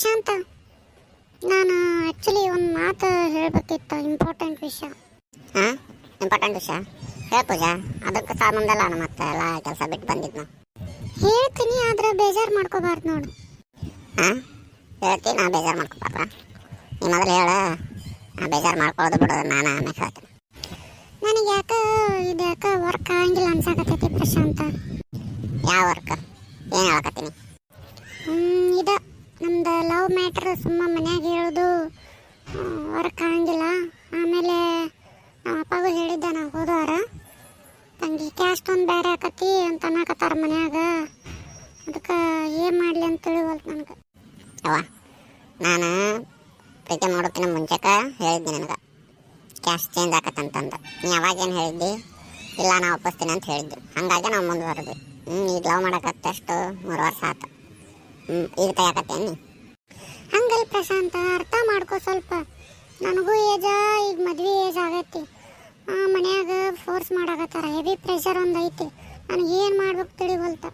ಪ್ರಶಾಂತ ನಾನು ಆ್ಯಕ್ಚುಲಿ ಒಂದು ಮಾತು ಹೇಳಬೇಕಿತ್ತು ಇಂಪಾರ್ಟೆಂಟ್ ವಿಷಯ. ಹಾಂ ಇಂಪಾರ್ಟೆಂಟ್ ವಿಷಯ? ಹೇಳ ಪೂಜಾ. ಅದಕ್ಕೆ ಸಂಬಂಧಲ್ಲ ನಾನು ಮತ್ತೆ ಎಲ್ಲ ಕೆಲಸ ಬಿಟ್ಟು ಬಂದಿದ್ದು ಹೇಳ್ತೀನಿ ಆದ್ರೆ ಬೇಜಾರು ಮಾಡ್ಕೋಬಾರ್ದು ನೋಡು. ಹಾಂ ಹೇಳ್ತೀನಿ ನಾ ಬೇಜಾರು ಮಾಡ್ಕೋಬಾರ್ದ? ನೀ ಮೊದಲು ಹೇಳ. ನಾ ಬೇಜಾರು ಮಾಡ್ಕೊಳ್ಳೋದು ಬಿಡೋದು ನಾನು ಆಮೇಲೆ ಹೇಳ್ತೀನಿ. ನನಗೆ ಯಾಕೆ ಇದು ಯಾಕೆ ವರ್ಕ್ ಆಗಂಗಿಲ್ಲ ಅನ್ಸಾಕತ್ತೈತಿ ಪ್ರಶಾಂತ. ಯಾವ ವರ್ಕ್ ಏನು ಹೇಳಕತ್ತೀನಿ? ನಮ್ದು ಲವ್ ಮ್ಯಾಟ್ರ್ ಸುಮ್ಮ ಮನ್ಯಾಗ ಹೇಳೋದು ವರ್ಕ್ ಆಗಂಗಿಲ್ಲ ಆಮೇಲೆ ನಮ್ಮ ಅಪ್ಪಗೂ ಹೇಳಿದ್ದೆ ನಾವು ಹೋದವಾರ, ತಂಗಿ ಒಂದು ಬೇರೆ ಆಕತಿ ಅಂತ ಅನ್ನಕತ್ತಾರ ಮನ್ಯಾಗ. ಅದಕ್ಕೆ ಏನು ಮಾಡಲಿ ಅಂತ ತಿಳಿವಲ್ತು ನನಗೆ. ಅವ ನಾನು ಪ್ರೀತಿ ಮಾಡೋಕ್ಕಿಂತ ಮುಂಚೆಕ ಹೇಳಿದ್ದೆ ನನಗೆ. ಕ್ಯಾಶ್ ಚೇಂಜ್ ಆಕತ್ತಂತಂದು. ನೀ ಅವಾಗೇನು ಹೇಳಿದ್ದಿ? ಇಲ್ಲ, ನಾ ಒಪ್ಪಿಸ್ತೀನಿ ಅಂತ ಹೇಳಿದ್ದು. ಹಂಗಾಗಿ ನಾವು ಮುಂದುವರೆದ್ವಿ. ಹ್ಞೂ ಈಗ ಲವ್ ಮಾಡಕತ್ತಷ್ಟು ಮೂರು ವರ್ಷ ಆತು. ಹ್ಞೂ ಈಗ ತೆಗಿಯಕತ್ತೇನು ಹಂಗಲ್ ಪ್ರಶಾಂತ, ಅರ್ಥ ಮಾಡ್ಕೋ ಸ್ವಲ್ಪ. ನನಗೂ ಏಜ, ಈಗ ಮದ್ವೆ ಏಜ್ ಆಗೈತಿ. ಮನ್ಯಾಗ ಫೋರ್ಸ್ ಮಾಡಾಕತ್ತಾರ. ಹೆವಿ ಪ್ರೆಷರ್ ಒಂದು ಐತಿ. ನನಗೆ ಏನು ಮಾಡ್ಬೇಕು ತಿಳಿವಲ್ತ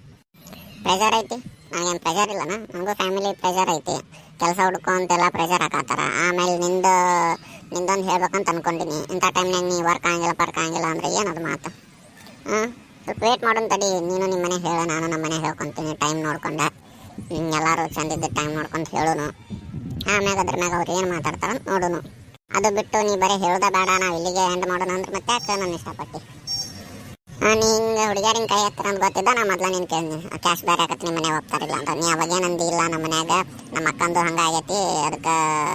ಪ್ರೆಷರ್ ಐತಿ. ನನಗೇನು ಪ್ರೆಷರ್ ಇಲ್ಲನ? ನನಗೂ ಫ್ಯಾಮಿಲಿ ಪ್ರೆಷರ್ ಐತಿ. ಕೆಲಸ ಹುಡ್ಕೊ ಅಂತೆಲ್ಲ ಪ್ರೆಷರ್ ಹಾಕತ್ತಾರ. ಆಮೇಲೆ ನಿಂದು, ನಿಂದೊಂದು ಹೇಳ್ಬೇಕಂತ ಅನ್ಕೊಂಡಿನಿ. ಇಂಥ ಟೈಮ್ನಾಗ ನೀ ವರ್ಕ್ ಆಗಂಗಿಲ್ಲ, ಪರ್ಕ್ ಆಗಂಗಿಲ್ಲ ಅಂದ್ರೆ ಏನದು ಮಾತು? ಹಾಂ ಸ್ವಲ್ಪ ವೇಟ್ ಮಾಡೋಣ ತಡಿ. ನೀನು ನಿಮ್ಮ ಮನೆ ಹೇಳು, ನಾನು ನಮ್ಮ ಮನೆಗೆ ಹೇಳ್ಕೊತೀನಿ. ಟೈಮ್ ನೋಡ್ಕೊಂಡೆ. ಹ್ಮ್, ಎಲ್ಲರೂ ಇದ್ದ ಟೈಮ್ ನೋಡ್ಕೊಂಡು ಹೇಳೋನು. ಆಮ್ಯಾಗ ಅದ್ರ ಮ್ಯಾಗ ಅವ್ರು ಏನು ಮಾತಾಡ್ತಾರೆ ನೋಡೋನು. ಅದು ಬಿಟ್ಟು ನೀ ಬರೀ ಹೇಳೋದ ಬೇಡ ನಾವು ಇಲ್ಲಿಗೆ ಎಂಡ್ ಮಾಡೋಣ ಅಂದ್ರೆ ಮತ್ತೆ ಯಾಕೆ ನಾನು ಇಷ್ಟಪಟ್ಟು? ನೀ ಹಿಂಗೆ ಹುಡುಗಿಯರಿನ ಕೈ ಹತ್ತಿರ ಅಂತ ಗೊತ್ತಿದ್ದ ನಾ ಮೊದ್ಲ ನಿನ್ ಕೇಳಿ ಕ್ಯಾಶ್ ಬೇರೆ ಆಗತ್ತೆ ನಿಮ್ಮ ಮನೆಗೆ ಹೋಗ್ತಾರಿಲ್ಲ ಅಂತ. ನೀ ಅವಾಗ ಏನಂದಿ ಇಲ್ಲ ನಮ್ಮ ಮನ್ಯಾಗ ನಮ್ಮ ಅಕ್ಕಂದು ಹಂಗಾಗೈತಿ ಅದಕ್ಕೆ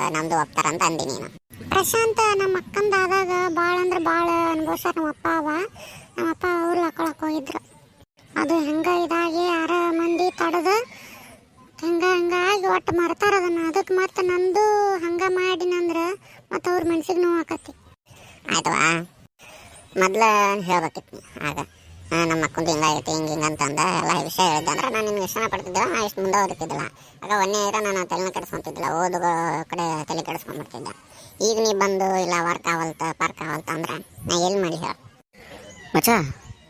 ನಮ್ದು ಹೋಗ್ತಾರಂತ ಅಂದಿ ನೀನು. ಪ್ರಶಾಂತ ನಮ್ಮ ಅಕ್ಕಂದಾದಾಗ ಭಾಳ ಅಂದ್ರೆ ಭಾಳ ಅನ್ಭವಿಸ್ಯಾರ ನಮ್ಮ ಅಪ್ಪ ಅವ. ನಮ್ಮ ಅಪ್ಪ ಅವ್ರು ಹಾಕೊಳಕ್ ಹೋಗಿದ್ರು. ಅದು ಹೆಂಗೆ ಇದಾಗಿ ಆರ ಮಂದಿ ತಡದ ಹಂಗ ಹಂಗಾಗಿ ಒಟ್ಟು ಮಾಡ್ತಾರ ಅದನ್ನ. ಅದಕ್ಕೆ ಮತ್ತೆ ನಂದು ಹಂಗ ಮಾಡಿನಂದ್ರ ಮತ್ತೆ ಅವ್ರ ಮನ್ಸಿಗೆ ನೋವು ಆಕತಿ. ಆಯ್ತವಾ? ಮೊದ್ಲ ಹೇಳ್ಬೇಕಿತ್ತು ನೀ. ಆಗ ನಮ್ಮ ಅಕ್ಕಂದು ಹಿಂಗಾಗೈತಿ ಹಿಂಗೆ ಹಿಂಗೆ ಅಂತಂದ. ಎಲ್ಲ ವಿಷಯ ಹೇಳಿದ್ದೆ ಅಂದ್ರೆ ನಾನು ನಿಮ್ಗೆ ಇಷ್ಟ ಪಡ್ತಿದ್ದೆ ನಾ ಇಷ್ಟು ಮುಂದೆ ಓದುತ್ತಿದ್ದಿಲ್ಲ ಆಗ ಒಂದೇ ಇರೋ ನಾನು ತಲೆನ ಕೆಡಿಸ್ಕೊಂತಿದ್ದಿಲ್ಲ ಓದು ಕಡೆ ತಲೆ ಕೆಡಿಸ್ಕೊಂಡ್ಬಿಡ್ತಿದ್ದೆ ಈಗ ನೀ ಬಂದು ಇಲ್ಲ ವರ್ಕ್ ಆವಲ್ತ ಪಾರ್ಕ್ ಆವಲ್ತ ಅಂದ್ರೆ ನಾ ಎಲ್ಲಿ ಮಾಡಿ ಹೇಳ? ಮಚ್ಚ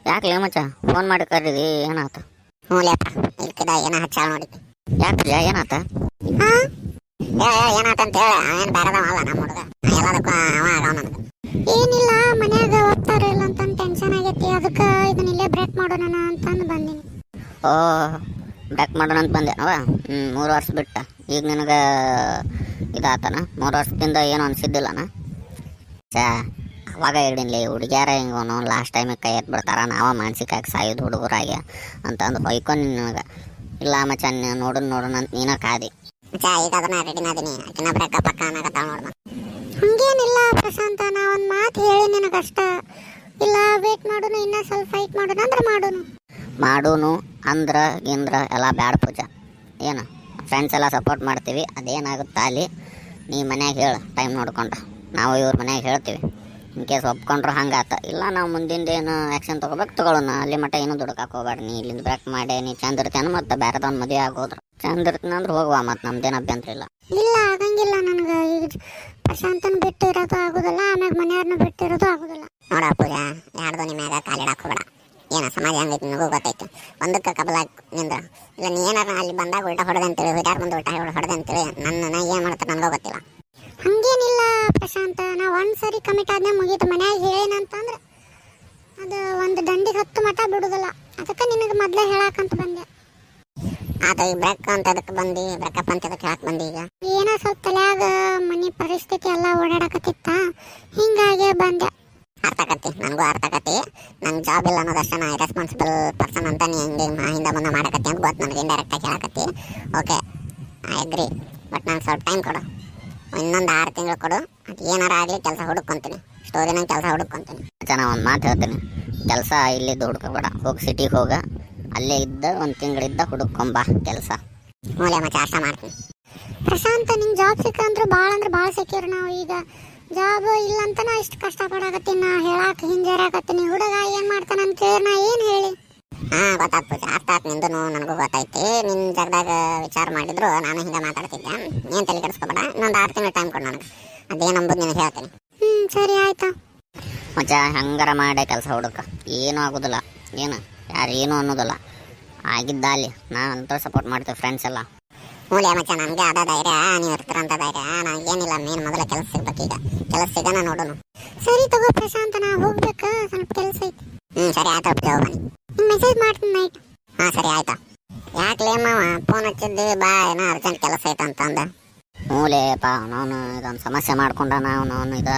ಯಾಕೆ ಮಚ್ಚ? ಫೋನ್ ಮಾಡಿ ಕರೀರಿ ಏನಾಯ್ತು ಹ್ಞೂ ಲೇಪ ಇಲ್ಕಿದ ಏನೋ ಹಚ್ಚಾಳ ನೋಡಿದ್ದೆ ಯಾಕೆ ಏನಾತ? ಏನಾತ ಅಂತ ಹೇಳ. ಏನ್ ಬೇರೆದವ ಅಲ್ಲ ನಮ್ಮ ಹುಡುಗ. ಎಲ್ಲದಕ್ಕೂ ಅವ ಆಗವ ಏನಿಲ್ಲ ಮನ್ಯಾಗ ಹೋಗ್ತಾರ ಇಲ್ಲ ಅಂತ ಟೆನ್ಷನ್ ಆಗೈತಿ. ಅದಕ್ಕೆ ಇದನ್ನ ಇಲ್ಲೇ ಬ್ರೇಕ್ ಮಾಡೋಣ ಅಂತ ಬಂದೀನಿ. ಓ ಬ್ರೇಕ್ ಮಾಡೋಣ ಅಂತ ಬಂದೆ. ಅವ? ಹ್ಞೂ ಮೂರು ವರ್ಷ ಬಿಟ್ಟ. ಈಗ ನಿನಗೆ ಇದಾತನ? ಮೂರು ವರ್ಷದಿಂದ ಏನು ಅನ್ಸಿದ್ದಿಲ್ಲನ? ಚಾ ಅವಾಗ ಹೇಳಿನ್ಲಿ ಹುಡುಗ್ಯಾರ ಹೆಂಗೋನು ಲಾಸ್ಟ್ ಟೈಮಿಗೆ ಕೈ ಎತ್ಬಿಡ್ತಾರ ನಾವ ಮಾನಸಿಕ ಸಾಯೋದು ಹುಡುಗರಾಗೆ ಅಂತಂದು ಹೊಯ್ಕೊಂಡು ನಿನಗೆ. ಇಲ್ಲ ಮಚ್ಚ ನೀನು ನೋಡೋಣ ನೋಡೋಣ ಅಂತ ನೀನ ಕಾದಿ. ಚಾ ಈಗ ಅದನ್ನ ರೆಡಿ ಅದೀನಿ ಆಕಿನ ಬ್ರೇಕ ಪಕ್ಕ ಅನ್ನಕತ್ತಾಳ ನೋಡ್ಮ ಹಂಗೇನಿಲ್ಲ ಪ್ರಶಾಂತ ನಾ ಒಂದು ಮಾತು ಹೇಳಿ ನಿನಗಷ್ಟ ಇಲ್ಲ ವೇಟ್ ಮಾಡೋಣ ಇನ್ನ ಸ್ವಲ್ಪ ಫೈಟ್ ಮಾಡೋಣ ಅಂದ್ರೆ ಮಾಡೋನು. ಮಾಡೋನು ಅಂದ್ರ ಇಂದ್ರ ಎಲ್ಲ ಬ್ಯಾಡ ಪೂಜಾ. ಏನು? ಫ್ರೆಂಡ್ಸ್ ಎಲ್ಲ ಸಪೋರ್ಟ್ ಮಾಡ್ತೀವಿ ಅದೇನಾಗುತ್ತಾ ಅಲ್ಲಿ ನೀ ಮನ್ಯಾಗ ಹೇಳು ಟೈಮ್ ನೋಡ್ಕೊಂಡು. ನಾವು ಇವ್ರ ಮನ್ಯಾಗ ಹೇಳ್ತೀವಿ. ಇನ್ ಕೇಸ್ ಒಪ್ಕೊಂಡ್ರು ಹಂಗಾತ. ಇಲ್ಲ ನಾವು ಮುಂದಿಂದ ಏನು ಆ್ಯಕ್ಷನ್ ತೊಗೋಬೇಕು ತಗೊಳ್ಳೋಣ. ಅಲ್ಲಿ ಮಟ್ಟ ಏನು ದುಡ್ಕಾಕ್ ಹೋಗ್ಬೇಡ. ನೀ ಇಲ್ಲಿಂದ ಬ್ರೇಕ್ ಮಾಡಿ ನೀ ಚಂದ ಇರ್ತೇನೆ ಮತ್ತು ಬೇರೆದವ್ನ ಮದುವೆ ಆಗೋದ್ರ. ಚಂದ ಇರ್ತೀನಿ ಅಂದ್ರೆ ಹೋಗುವ ಮತ್ತು ನಮ್ದೇನು ಅಭ್ಯಂತರ ಇಲ್ಲ. ಇಲ್ಲ ಆಗಂಗಿಲ್ಲ ನನಗೆ. ಈಗ ಪ್ರಶಾಂತನ ಬಿಟ್ಟು ಇರೋದು ಆಗೋದಿಲ್ಲ ಆಮ್ಯಾಗ ಮನೆಯವ್ರನ್ನ ಬಿಟ್ಟಿರೋದು ಆಗೋದಿಲ್ಲ. ನೋಡ ಪೂಜಾ ಯಾರ್ದು ನಿಮ್ಮ ಮ್ಯಾಗ ಕಾಲಿಡಾಕ್ ಹೋಗ್ಬೇಡ ಏನ ಸಮಾಜ ಹಂಗೈತಿ ನಿನಗೂ ಗೊತ್ತೈತಿ ಒಂದಕ್ಕೆ ಕಬಲಾಗಿ ನಿಂದ್ರ ಇಲ್ಲ ನೀ ಏನಾರ ಅಲ್ಲಿ ಬಂದಾಗ ಉಲ್ಟಾ ಹೊಡೆದಂತೇಳಿ ಹಿರಿಯಾರ ಮುಂದೆ ಉಲ್ಟಾ ಹೊಡೆದಂತೇಳಿ ನನ್ನ ನಾ ಏನು ಮಾಡ್ತಾರೆ ನನಗೂ ಗೊತ್ತಿಲ್ಲ ಹಂಗೇನಿಲ್ಲ ಪ್ರಶಾಂತ ನಾ ಒಂದ್ ಸರಿ ಕಮಿಟ್ ಆದ್ಮೇಲೆ ಮುಗೀತು. ಮನ್ಯಾಗ ಹೇಳೇನಂತಂದ್ರೆ ಅದು ಒಂದು ದಂಡಿಗೆ ಹತ್ತು ಮಠ ಬಿಡುದಿಲ್ಲ. ಅದಕ್ಕೆ ನಿನಗೆ ಮೊದಲೇ ಹೇಳಾಕಂತ ಬಂದೆ. ಅದು ಈ ಬ್ರೇಕ್ ಅಂತ ಅದಕ್ಕೆ ಬಂದು ಬ್ರೇಕಪ್ ಅಂತ ಅದಕ್ಕೆ ಹೇಳಕ್ ಬಂದಿ ಈಗ? ಏನೋ ಸ್ವಲ್ಪ ತಲೆಯಾಗ ಮನೆ ಪರಿಸ್ಥಿತಿ ಎಲ್ಲ ಓಡಾಡಕತ್ತಿತ್ತ ಹಿಂಗಾಗಿ ಬಂದೆ. ಅರ್ಥ ಕತ್ತಿ ನನಗೂ ಅರ್ಥ ಕತ್ತಿ ನಂಗೆ ಜಾಬ್ ಇಲ್ಲ ಅನ್ನೋದಷ್ಟೇ ನಾ ರೆಸ್ಪಾನ್ಸಿಬಲ್ ಪರ್ಸನ್ ಅಂತ ನೀ ಹಿಂಗೆ ಹಿಂದೆ ಮುಂದೆ ಮಾಡಕತ್ತಿ ಅಂತ ಗೊತ್ತು ನನಗೆ ಇಂಡೈರೆಕ್ಟಾಗಿ ಹೇಳಕತ್ತಿ. ಓಕೆ ಐ ಅಗ್ರಿ ಬಟ್ ನಾನು ಸ್ವಲ್ಪ ಟೈಮ್ ಕೊಡು. ಇನ್ನೊಂದು ಆರು ತಿಂಗಳು ಕೊಡು. ಅದು ಏನಾರ ಆಗಲಿ ಕೆಲಸ ಹುಡುಕೊಂತೀನಿ ಸ್ಟೋರಿನ ಕೆಲಸ ಹುಡುಕೊಂತೀನಿ ಚೆನ್ನಾಗಿ ಒಂದು ಮಾತು ಹೇಳ್ತೀನಿ. ಕೆಲಸ ಇಲ್ಲಿದ್ದು ಹುಡುಕಬೇಡ. ಹೋಗಿ ಸಿಟಿಗೆ ಹೋಗ. ಅಲ್ಲೇ ಇದ್ದ ಒಂದು ತಿಂಗಳಿದ್ದ ಹುಡುಕೊಂಬಾ ಕೆಲಸ. ಮೂಲೆ ಮತ್ತೆ ಅಷ್ಟ ಮಾಡ್ತೀನಿ. ಪ್ರಶಾಂತ ನಿಂಗೆ ಜಾಬ್ ಸಿಕ್ಕಂದ್ರೆ ಭಾಳ ಅಂದ್ರೆ ಭಾಳ ಸಿಕ್ಕಿರು ನಾವು ಈಗ. ಜಾಬ್ ಇಲ್ಲ ಅಂತ ನಾ ಇಷ್ಟು ಕಷ್ಟಪಡಾಕತ್ತೀನಿ ನಾ. ಹೇಳಕ್ಕೆ ಹಿಂಜರಾಕತ್ತೀನಿ. ಹುಡುಗ ಏನು ಮಾಡ್ತಾನೆ ಅಂತ ಕೇಳಿ ನಾ ಏನು ಹೇಳಿ? ಹಾ ಅರ್ಥ ಆತ್ ನಿಂದು ನನಗೂ ಗೊತ್ತೈತಿ ನಿನ್ ಜಾಗದಾಗ ವಿಚಾರ ಮಾಡಿದ್ರು ನಾನು ಹಿಂಗೆ ಮಾತಾಡ್ತಿದ್ದೆ. ಏನ್ ತಲೆ ಕೆಡಿಸ್ಕೊಬೇಡ. ಇನ್ನೊಂದು ಆರು ತಿಂಗಳು ಟೈಮ್ ಕೊಡು ನನಗೆ. ಅದೇನು ನಂಬುದು ನಿನಗೆ ಹೇಳ್ತೀನಿ. ಹ್ಞೂ ಸರಿ ಆಯ್ತಾ. ಮಚ್ಚ ಹಂಗಾರ ಮಾಡೇ ಕೆಲಸ ಹುಡುಕ. ಏನೂ ಆಗೋದಿಲ್ಲ. ಏನು? ಯಾರು ಏನು ಅನ್ನೋದಿಲ್ಲ. ಆಗಿದ್ದ ಅಲ್ಲಿ. ನಾ ಅಂತ ಸಪೋರ್ಟ್ ಮಾಡ್ತೇವೆ ಫ್ರೆಂಡ್ಸ್ ಎಲ್ಲ. ಮೂಲೆ ಮಚ್ಚ ನನಗೆ ಅದ ಧೈರ್ಯ ನೀವು ಇರ್ತೀರಂತ ಧೈರ್ಯ. ನನಗೇನಿಲ್ಲ ಮೇನ್ ಮೊದಲ ಕೆಲಸ ಸಿಗ್ಬೇಕೀಗ. ಕೆಲಸ ಸಿಗೋಣ ನೋಡೋಣ ಸರಿ ತಗೋ ಪ್ರಶಾಂತ ನಾ ಹೋಗ್ಬೇಕು. ಸ್ವಲ್ಪ ಕೆಲಸ ಐತಿ. ಹ್ಞೂ ಸರಿ ಆಯ್ತು ಅಪ್ಪ ಮೆಸೇಜ್ ಮಾಡ್ತೀನಿ ನೈಟ್ ಹಾ ಸರಿ ಆಯ್ತಾ. ಯಾಕೆ ಮಾವ ಫೋನ್ ಹಚ್ಚಿದ್ದೆ ಬಾ ಏನೋ ಅರ್ಜೆಂಟ್ ಕೆಲಸ ಐತೆ ಅಂತಂದ. ಮೂಲೆಪ್ಪ ಅವನವನು ಇದೊಂದು ಸಮಸ್ಯೆ ಮಾಡ್ಕೊಂಡ ನಾವು ಅವನು ಇದು.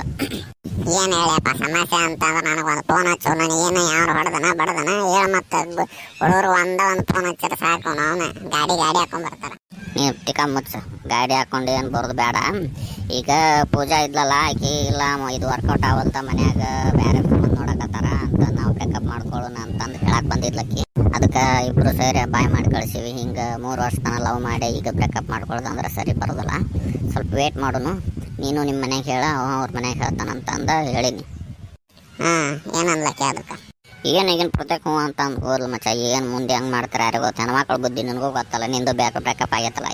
ಏನು ಹೇಳಪ್ಪ ಸಮಸ್ಯೆ ಅಂತಂದ್ರೆ ನನಗೆ ಒಂದು ಫೋನ್ ಹಚ್ಚು ನಾನು ಏನು ಯಾರು ಹೊಡೆದನ ಬಡದನ ಹೇಳ ಮತ್ತೆ ಹುಡುಗರು ಒಂದ ಒಂದು ಫೋನ್ ಹಚ್ಚಿದ್ರೆ ಸಾಕು ಅವನು. ಗಾಡಿ ಗಾಡಿ ಹಾಕೊಂಡ್ ಬರ್ತಾರ. ನೀವು ಟಿಕ ಮುಚ್ಚ ಗಾಡಿ ಹಾಕೊಂಡು ಏನು ಬರೋದು ಬೇಡ. ಈಗ ಪೂಜಾ ಇದ್ಲಲ್ಲ ಆಕಿ ಇಲ್ಲ ಇದು ವರ್ಕೌಟ್ ಆಗಲ್ತ ಮನ್ಯಾಗ ಬೇರೆ ಸಂಬಂಧ ನೋಡಕತ್ತಾರ ಅಂತ ನಾವು ಬ್ರೇಕಪ್ ಮಾಡ್ಕೊಳ್ಳೋಣ ಅಂತಂದು ಹೇಳಕ್ ಬಂದಿದ್ಲಕ್ಕಿ ಅದಕ್ಕೆ ಇಬ್ರು ಸೇರಿ ಬಾಯ್ ಮಾಡಿ ಕಳ್ಸಿವಿ. ಹಿಂಗೆ ಮೂರು ವರ್ಷ ತನಕ ಲವ್ ಮಾಡಿ ಈಗ ಬ್ರೇಕಪ್ ಮಾಡ್ಕೊಳ್ಳೋದು ಅಂದ್ರೆ ಸರಿ ಬರೋದಲ್ಲ. ಸ್ವಲ್ಪ ವೇಟ್ ಮಾಡೋನು. ನೀನು ನಿಮ್ಮ ಮನೆಗೆ ಹೇಳ ಅವ ಅವ್ರ ಮನೆಗೆ ಹೇಳ್ತಾನಂತಂದ ಹೇಳೀನಿ. ಹಾಂ ಏನನ್ಲಕ್ಕೆ ಅದಕ್ಕೆ? ಏನು ಈಗಿನ ಪ್ರತ್ಯೇಕ ಹ್ಞೂ ಅಂತ ಹೋದ್ಲು ಮಚ್ಚ. ಏನು ಮುಂದೆ ಹೆಂಗೆ ಮಾಡ್ತಾರೆ ಯಾರಿಗೂ ಗೊತ್ತು ಹೆಣ್ಮಕ್ಳು ಬುದ್ಧಿ ನಿನಗೂ ಗೊತ್ತಲ್ಲ. ನಿಂದು ಬ್ಯಾಕ್ ಬ್ರೇಕಪ್ ಆಗೈತಲ್ಲ.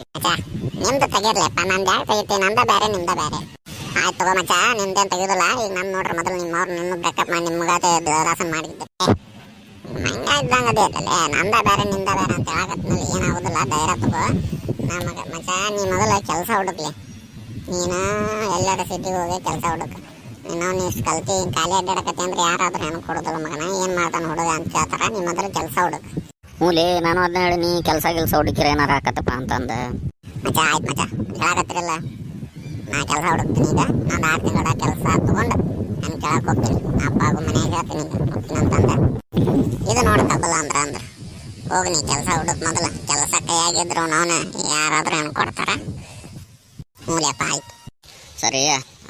ನಿಮ್ದು ತೆಗಿರ್ಲಪ್ಪ. ನಂದು ಯಾಕೆ ತೆಗಿತಿ ನಂದ ಬೇರೆ ನಿಮ್ದ ಬೇರೆ. ಆಯ್ತು ತಗೋ ಮಚ್ಚ ನಿಮ್ದೇನು ತೆಗಿಯೋದಿಲ್ಲ. ಈಗ ನಾನು ನೋಡ್ರಿ ಮೊದಲು ನಿಮ್ಮವ್ರು ನಿಮ್ಮ ಬ್ರೇಕಪ್ ಮಾಡಿ ನಿಮ್ಗಾತೆ ದಾಸನ್ ಮಾಡಿದ್ದೆ. ಹಂಗ ಇದ್ದಂಗೆ ಅದೇ ಅಲ್ಲೇ ನಂದ ಬೇರೆ ನಿಂದ ಬೇರೆ ಅಂತ ಹೇಳಕತ್ನಲ್ಲಿ ಏನಾಗೋದಿಲ್ಲ ಧೈರ್ಯ ತಗೋ. ನಮಗೆ ಮಚ್ಚ ನೀ ಮೊದಲು ಕೆಲಸ ಹುಡುಕ್ಲಿ. ನೀನು ಎಲ್ಲರ ಸಿಟಿಗೆ ಹೋಗಿ ಕೆಲಸ ಹುಡುಕ. ನೀನು ನೀ ಇಷ್ಟು ಕಲ್ತಿ ಖಾಲಿ ಅಡ್ಡಾಡಕತ್ತೆ ಅಂದ್ರೆ ಯಾರಾದ್ರೂ ಹೆಣ್ಣು ಕೊಡೋದಿಲ್ಲ ಮಗನ. ಏನು ಮಾಡ್ತಾನೆ ಹುಡುಗ ಅಂತ ಕೇಳ್ತಾರ ನೀ ಮೊದಲು ಕೆಲಸ ಹುಡುಕ. ಮೂಲೆ ನಾನು ಅದನ್ನ ಹೇಳಿ ನೀ ಕೆಲಸ ಕೆಲಸ ಹುಡುಕಿರ ಏನಾರ ಹಾಕತ್ತಪ್ಪ ಅಂತಂದ. ಮಚ್ಚ ಆಯ್ತು ಮಚ್ಚ. ಹೇಳಕತ್ತಿರಲ್ಲ. ನಾ ಕೆಲಸ ಹುಡುಕ್ತೀನಿ ಈಗ. ನಾನು ಆರು ತಿಂಗಳ ಕೆಲಸ ತಗೊಂಡು ನಾನು ಕೇಳಕ್ ಹೋಗ್ತೀನಿ. ಅಪ್ಪ ಆಗು ಮನೆಗೆ ಹೇಳ್ತೀನಿ ಈಗ ಹೋಗ್ತೀನಿ ಅಂತಂದೆ ಇದು ನೋಡಕ್ಕಲ್ಲ ಅಂದ್ರೆ ಅಂದ್ರೆ. ಹೋಗಿ ನೀ ಕೆಲಸ ಹುಡುಕ್ ಮೊದಲು. ಕೆಲಸ ಕೈಯಾಗಿದ್ರು ನಾನು ಯಾರಾದ್ರೂ ಏನು ಕೊಡ್ತಾರ? ಮೂಲ್ಯಪ್ಪ ಆಯ್ತು. ಸರಿ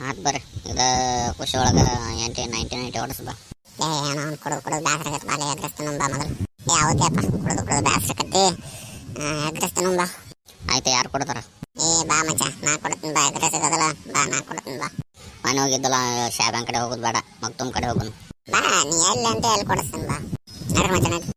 ಆತ್ ಬರ್ರಿ. ಇದು ಖುಷಿ ಒಳಗೆ ಎಂಟಿ ನೈಂಟಿ ನೈಂಟಿ ಹೊಡೆಸ್ಬಾ ಏ ಏನೋ ಅವ್ನು ಕೊಡೋದು ಕೊಡೋದು ಬ್ಯಾಸರ ಆಗತ್ತೆ ಬಾಲೆ ಎಗ್ರಸ್ತೀನಿ ಬಾ ಮೊದಲು. ಯಾವುದಪ್ಪ ಕುಡಿದು ಕುಡಿದು ಬ್ಯಾಸರ ಆಗತ್ತೆ. ಎಗ್ರಸ್ತೀನಿ ಬಾ. ಆಯ್ತು ಯಾರು ಕೊಡ್ತಾರ ಏ ಬಾ ಮಚ್ಚ ನಾ ಕೊಡ್ತೀನಿ ಬಾ ಎಗ್ರೆಸ್ ಸಿಗೋದಲ್ಲ ಬಾ ನಾ ಕೊಡ್ತೀನಿ ಬಾ ಮನೆ ಹೋಗಿದ್ದಲ್ಲ ಶಾಬ್ಯಾನ್ ಕಡೆ ಹೋಗೋದು ಬೇಡ, ಮಗ್ತುಮ್ ಕಡೆ ಹೋಗೋನು ಬಾ, ನೀ ಎಲ್ಲಿ ಅಂತ ಎಲ್ಲಿ ಕೊಡಿಸ್ತೀನಿ ಬಾ. ನಡ್ರಿ ಮಚ್ಚ